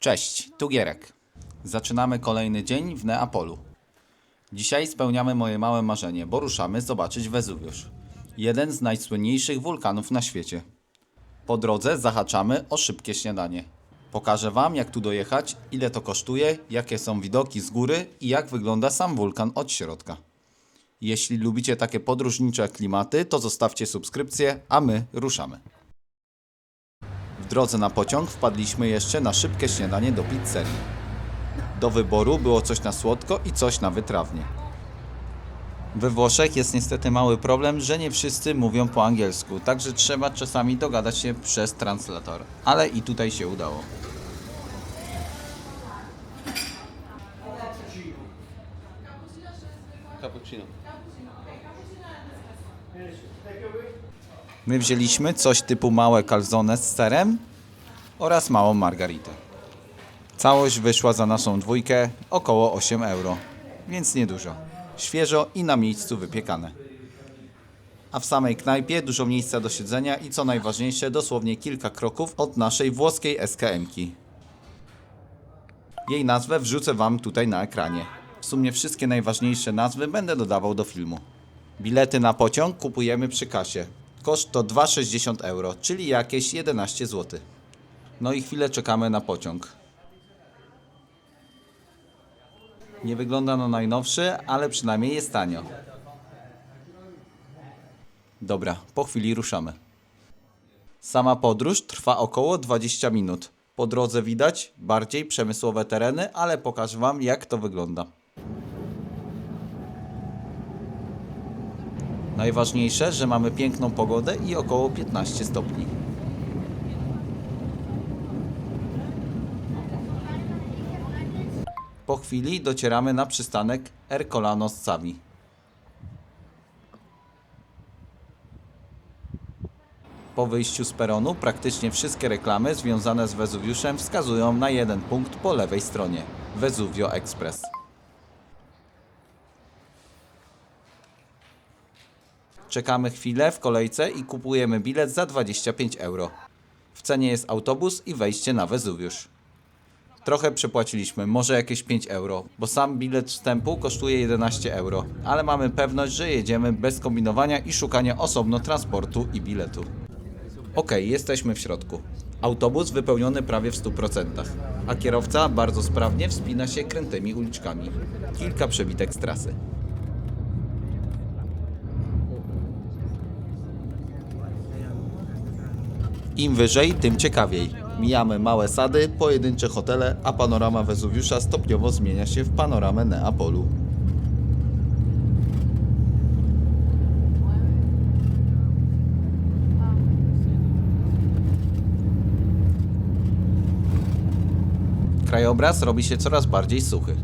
Cześć, tu Gierek. Zaczynamy kolejny dzień w Neapolu. Dzisiaj spełniamy moje małe marzenie, bo ruszamy zobaczyć Wezuwiusz. Jeden z najsłynniejszych wulkanów na świecie. Po drodze zahaczamy o szybkie śniadanie. Pokażę Wam, jak tu dojechać, ile to kosztuje, jakie są widoki z góry i jak wygląda sam wulkan od środka. Jeśli lubicie takie podróżnicze klimaty, to zostawcie subskrypcję, a my ruszamy. Drodze na pociąg wpadliśmy jeszcze na szybkie śniadanie do pizzerii. Do wyboru było coś na słodko i coś na wytrawnie. We Włoszech jest niestety mały problem, że nie wszyscy mówią po angielsku, także trzeba czasami dogadać się przez translator. Ale i tutaj się udało. Cappuccino. My wzięliśmy coś typu małe calzone z serem oraz małą margaritę. Całość wyszła za naszą dwójkę około 8 euro, więc niedużo. Świeżo i na miejscu wypiekane. A w samej knajpie dużo miejsca do siedzenia i co najważniejsze dosłownie kilka kroków od naszej włoskiej SKM-ki. Jej nazwę wrzucę Wam tutaj na ekranie. W sumie wszystkie najważniejsze nazwy będę dodawał do filmu. Bilety na pociąg kupujemy przy kasie. Koszt to 2,60 euro, czyli jakieś 11 zł. No i chwilę czekamy na pociąg. Nie wygląda na najnowszy, ale przynajmniej jest tanio. Dobra, po chwili ruszamy. Sama podróż trwa około 20 minut. Po drodze widać bardziej przemysłowe tereny, ale pokażę Wam jak to wygląda. Najważniejsze, że mamy piękną pogodę i około 15 stopni. Chwili docieramy na przystanek Ercolano Savi. Po wyjściu z peronu praktycznie wszystkie reklamy związane z Wezuwiuszem wskazują na jeden punkt po lewej stronie Vesuvio Express. Czekamy chwilę w kolejce i kupujemy bilet za 25 euro. W cenie jest autobus i wejście na Wezuwiusz. Trochę przepłaciliśmy, może jakieś 5 euro, bo sam bilet wstępu kosztuje 11 euro, ale mamy pewność, że jedziemy bez kombinowania i szukania osobno transportu i biletu. Ok, jesteśmy w środku. Autobus wypełniony prawie w 100%, a kierowca bardzo sprawnie wspina się krętymi uliczkami. Kilka przebitek z trasy. Im wyżej, tym ciekawiej. Mijamy małe sady, pojedyncze hotele, a panorama Wezuwiusza stopniowo zmienia się w panoramę Neapolu. Krajobraz robi się coraz bardziej suchy.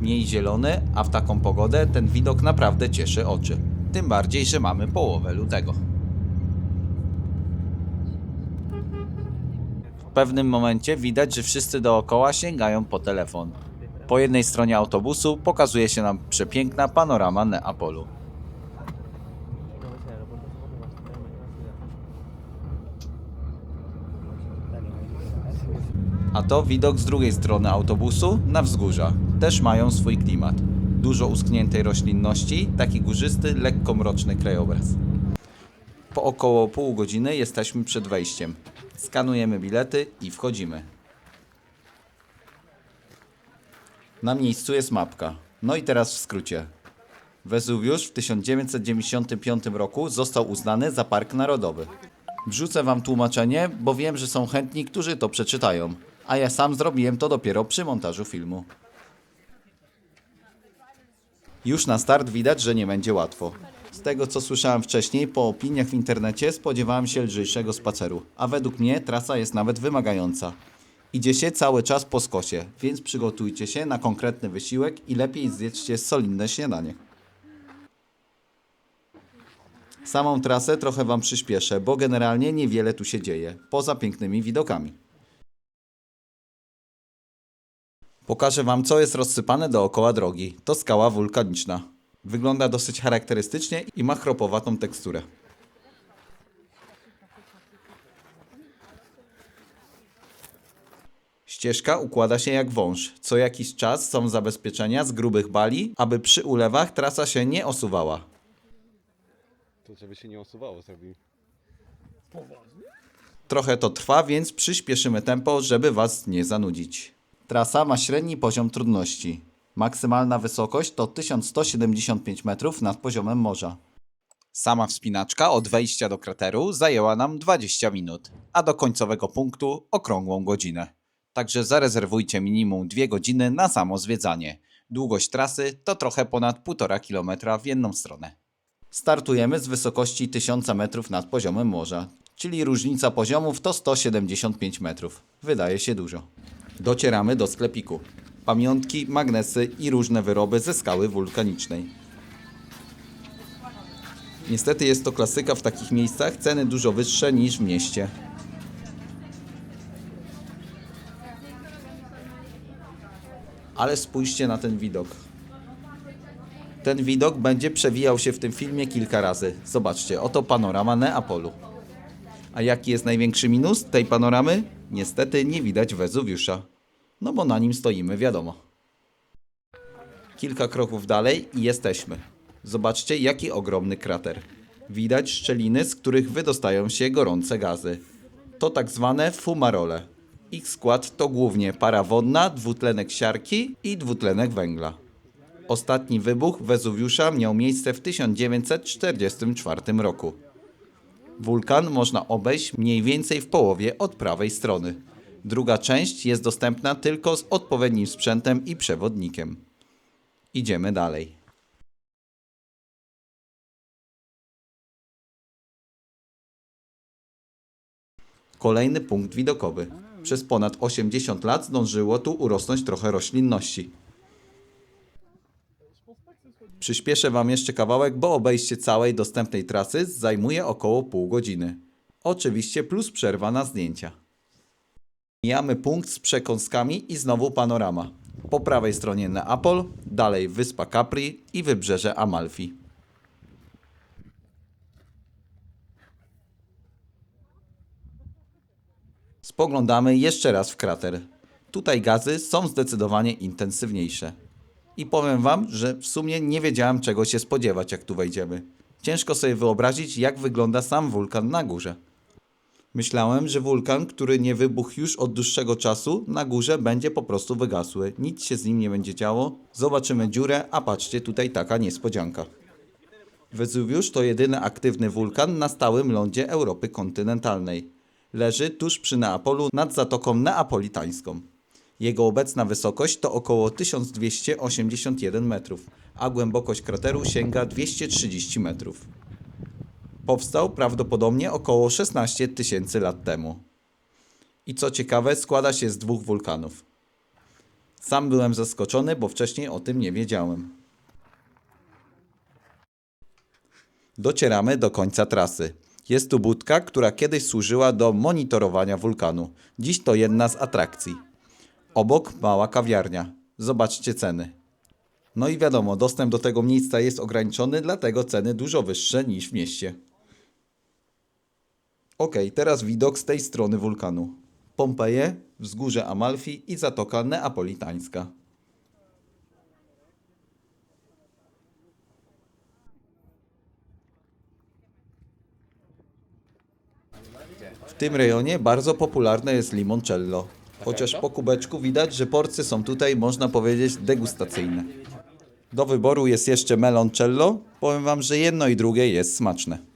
Mniej zielony, a w taką pogodę ten widok naprawdę cieszy oczy. Tym bardziej, że mamy połowę lutego. Pewnym momencie widać, że wszyscy dookoła sięgają po telefon. Po jednej stronie autobusu pokazuje się nam przepiękna panorama Neapolu. A to widok z drugiej strony autobusu na wzgórza. Też mają swój klimat. Dużo uschniętej roślinności, taki górzysty, lekko mroczny krajobraz. Po około pół godziny jesteśmy przed wejściem. Skanujemy bilety i wchodzimy. Na miejscu jest mapka. No i teraz w skrócie. Wezuwiusz w 1995 roku został uznany za park narodowy. Wrzucę wam tłumaczenie, bo wiem, że są chętni, którzy to przeczytają, a ja sam zrobiłem to dopiero przy montażu filmu. Już na start widać, że nie będzie łatwo. Z tego co słyszałem wcześniej, po opiniach w internecie spodziewałem się lżejszego spaceru, a według mnie trasa jest nawet wymagająca. Idzie się cały czas po skosie, więc przygotujcie się na konkretny wysiłek i lepiej zjedzcie solidne śniadanie. Samą trasę trochę Wam przyspieszę, bo generalnie niewiele tu się dzieje, poza pięknymi widokami. Pokażę Wam, co jest rozsypane dookoła drogi. To skała wulkaniczna. Wygląda dosyć charakterystycznie i ma chropowatą teksturę. Ścieżka układa się jak wąż. Co jakiś czas są zabezpieczenia z grubych bali, aby przy ulewach trasa się nie osuwała. To żeby się nie osuwało zrobił. Trochę to trwa, więc przyspieszymy tempo, żeby Was nie zanudzić. Trasa ma średni poziom trudności. Maksymalna wysokość to 1175 metrów nad poziomem morza. Sama wspinaczka od wejścia do krateru zajęła nam 20 minut, a do końcowego punktu okrągłą godzinę. Także zarezerwujcie minimum 2 godziny na samo zwiedzanie. Długość trasy to trochę ponad 1,5 km w jedną stronę. Startujemy z wysokości 1000 metrów nad poziomem morza, czyli różnica poziomów to 175 metrów. Wydaje się dużo. Docieramy do sklepiku. Pamiątki, magnesy i różne wyroby ze skały wulkanicznej. Niestety jest to klasyka w takich miejscach, ceny dużo wyższe niż w mieście. Ale spójrzcie na ten widok. Ten widok będzie przewijał się w tym filmie kilka razy. Zobaczcie, oto panorama Neapolu. A jaki jest największy minus tej panoramy? Niestety nie widać Wezuwiusza. No bo na nim stoimy, wiadomo. Kilka kroków dalej i jesteśmy. Zobaczcie, jaki ogromny krater. Widać szczeliny, z których wydostają się gorące gazy. To tak zwane fumarole. Ich skład to głównie para wodna, dwutlenek siarki i dwutlenek węgla. Ostatni wybuch Wezuwiusza miał miejsce w 1944 roku. Wulkan można obejść mniej więcej w połowie od prawej strony. Druga część jest dostępna tylko z odpowiednim sprzętem i przewodnikiem. Idziemy dalej. Kolejny punkt widokowy. Przez ponad 80 lat zdążyło tu urosnąć trochę roślinności. Przyspieszę Wam jeszcze kawałek, bo obejście całej dostępnej trasy zajmuje około pół godziny. Oczywiście plus przerwa na zdjęcia. Mijamy punkt z przekąskami i znowu panorama. Po prawej stronie Neapol, dalej wyspa Capri i wybrzeże Amalfi. Spoglądamy jeszcze raz w krater. Tutaj gazy są zdecydowanie intensywniejsze. I powiem wam, że w sumie nie wiedziałem czego się spodziewać jak tu wejdziemy. Ciężko sobie wyobrazić jak wygląda sam wulkan na górze. Myślałem, że wulkan, który nie wybuchł już od dłuższego czasu, na górze będzie po prostu wygasły. Nic się z nim nie będzie działo. Zobaczymy dziurę, a patrzcie, tutaj taka niespodzianka. Wezuwiusz to jedyny aktywny wulkan na stałym lądzie Europy kontynentalnej. Leży tuż przy Neapolu nad Zatoką Neapolitańską. Jego obecna wysokość to około 1281 metrów, a głębokość krateru sięga 230 metrów. Powstał prawdopodobnie około 16 tysięcy lat temu. I co ciekawe, składa się z dwóch wulkanów. Sam byłem zaskoczony, bo wcześniej o tym nie wiedziałem. Docieramy do końca trasy. Jest tu budka, która kiedyś służyła do monitorowania wulkanu. Dziś to jedna z atrakcji. Obok mała kawiarnia. Zobaczcie ceny. No i wiadomo, dostęp do tego miejsca jest ograniczony, dlatego ceny dużo wyższe niż w mieście. Ok, teraz widok z tej strony wulkanu. Pompeje, wzgórze Amalfi i Zatoka Neapolitańska. W tym rejonie bardzo popularne jest limoncello. Chociaż po kubeczku widać, że porcje są tutaj, można powiedzieć, degustacyjne. Do wyboru jest jeszcze meloncello. Powiem Wam, że jedno i drugie jest smaczne.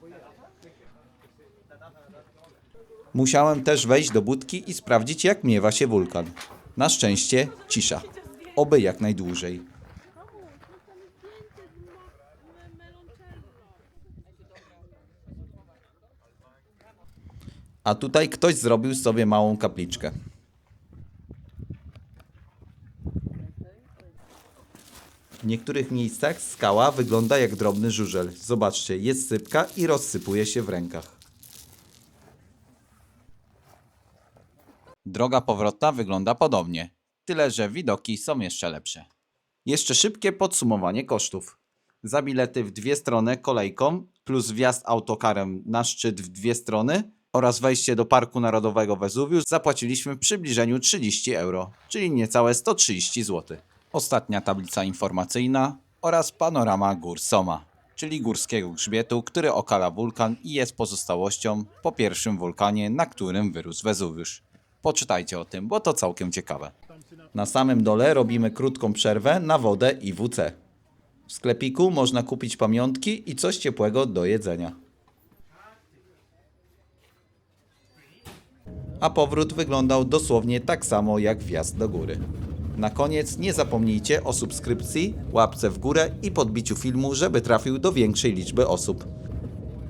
Musiałem też wejść do budki i sprawdzić, jak miewa się wulkan. Na szczęście cisza. Oby jak najdłużej. A tutaj ktoś zrobił sobie małą kapliczkę. W niektórych miejscach skała wygląda jak drobny żużel. Zobaczcie, jest sypka i rozsypuje się w rękach. Droga powrotna wygląda podobnie, tyle że widoki są jeszcze lepsze. Jeszcze szybkie podsumowanie kosztów. Za bilety w dwie strony kolejką plus wjazd autokarem na szczyt w dwie strony oraz wejście do Parku Narodowego Wezuwiusz zapłaciliśmy w przybliżeniu 30 euro, czyli niecałe 130 zł. Ostatnia tablica informacyjna oraz panorama gór Soma, czyli górskiego grzbietu, który okala wulkan i jest pozostałością po pierwszym wulkanie, na którym wyrósł Wezuwiusz. Poczytajcie o tym, bo to całkiem ciekawe. Na samym dole robimy krótką przerwę na wodę i WC. W sklepiku można kupić pamiątki i coś ciepłego do jedzenia. A powrót wyglądał dosłownie tak samo jak wjazd do góry. Na koniec nie zapomnijcie o subskrypcji, łapce w górę i podbiciu filmu, żeby trafił do większej liczby osób.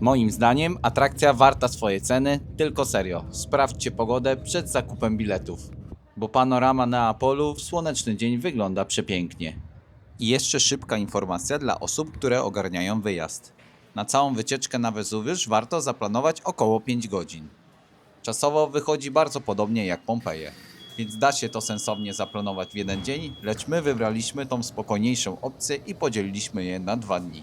Moim zdaniem atrakcja warta swojej ceny, tylko serio. Sprawdźcie pogodę przed zakupem biletów, bo panorama Neapolu w słoneczny dzień wygląda przepięknie. I jeszcze szybka informacja dla osób, które ogarniają wyjazd. Na całą wycieczkę na Wezuwiusz warto zaplanować około 5 godzin. Czasowo wychodzi bardzo podobnie jak Pompeje, więc da się to sensownie zaplanować w jeden dzień, lecz my wybraliśmy tą spokojniejszą opcję i podzieliliśmy je na dwa dni.